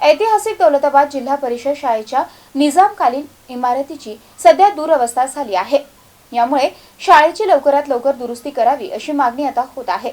ऐतिहासिक दौलताबाद जिल्हा परिषद शाळेच्या निजामकालीन इमारतीची सध्या दुरवस्था झाली आहे. यामुळे शाळेची लवकरात लवकर दुरुस्ती करावी अशी मागणी आता होत आहे.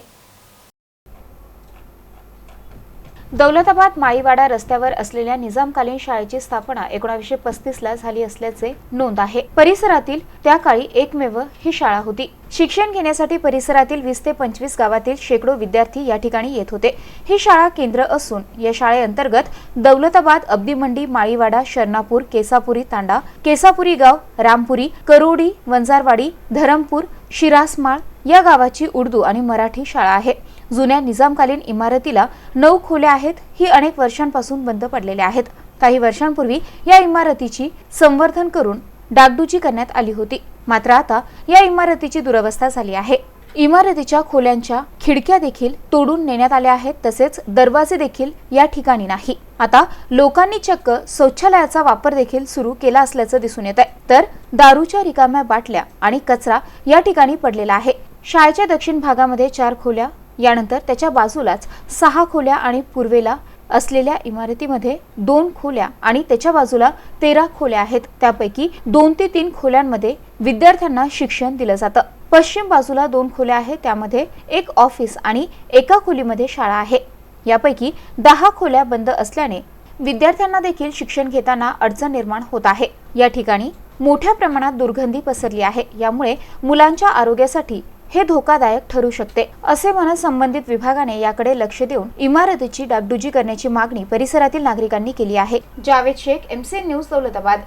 दौलताबाद माळीवाडा रस्त्यावर असलेल्या निजामकालीन शाळेची स्थापना एकोणावीसशे पस्तीस ला झाली असल्याचे नोंद आहे. परिसरातील त्या काळी एकमेव ही शाळा होती. शिक्षण घेण्यासाठी परिसरातील वीस ते पंचवीस गावातील शेकडो विद्यार्थी या ठिकाणी येत होते. ही शाळा केंद्र असून या शाळेअंतर्गत दौलताबाद अब्दीमंडी माळीवाडा शरणापूर केसापुरी तांडा केसापुरी गाव रामपुरी करोडी वंजारवाडी धरमपूर शिरासमाळ या गावाची उर्दू आणि मराठी शाळा आहे. जुन्या निजामकालीन इमारतीला नऊ खोल्या आहेत. ही अनेक वर्षांपासून बंद पडलेल्या आहेत. काही वर्षांपूर्वी या इमारतीची संवर्धन करून डागडुजी करण्यात आली होती. मात्र आता या इमारतीची दुरवस्था झाली आहे. इमारतीच्या खोल्यांच्या खिडक्या देखील तोडून नेण्यात आल्या आहेत. तसेच दरवाजे देखील या ठिकाणी नाही. आता लोकांनी चक्क शौचालयाचा वापर देखील सुरू केला असल्याचं दिसून येत आहे तर दारूच्या रिकाम्या बाटल्या आणि कचरा या ठिकाणी पडलेला आहे. शाळेच्या दक्षिण भागामध्ये चार खोल्या यानंतर त्याच्या बाजूलाच सहा खोल्या आणि पूर्वेला असलेल्या इमारतीमध्ये दोन खोल्या आणि त्याच्या बाजूला तेरा खोल्या आहेत. त्यापैकी दोन ते तीन खोल्यांमध्ये विद्यार्थ्यांना शिक्षण दिलं जातं. पश्चिम बाजूला दोन खोल्या आहेत. त्यामध्ये एक ऑफिस आणि एका खोलीमध्ये शाळा आहे. यापैकी दहा खोल्या बंद असल्याने विद्यार्थ्यांना देखील शिक्षण घेताना अडचण निर्माण होत आहे. या ठिकाणी मोठ्या प्रमाणात दुर्गंधी पसरली आहे. यामुळे मुलांच्या आरोग्यासाठी हे धोकादायक ठरू शकते. असे म्हणत संबंधित विभागाने याकडे लक्ष देऊन इमारतीची डागडुजी करण्याची मागणी परिसरातील नागरिकांनी केली आहे. Javed Shaikh MC news Daulatabad.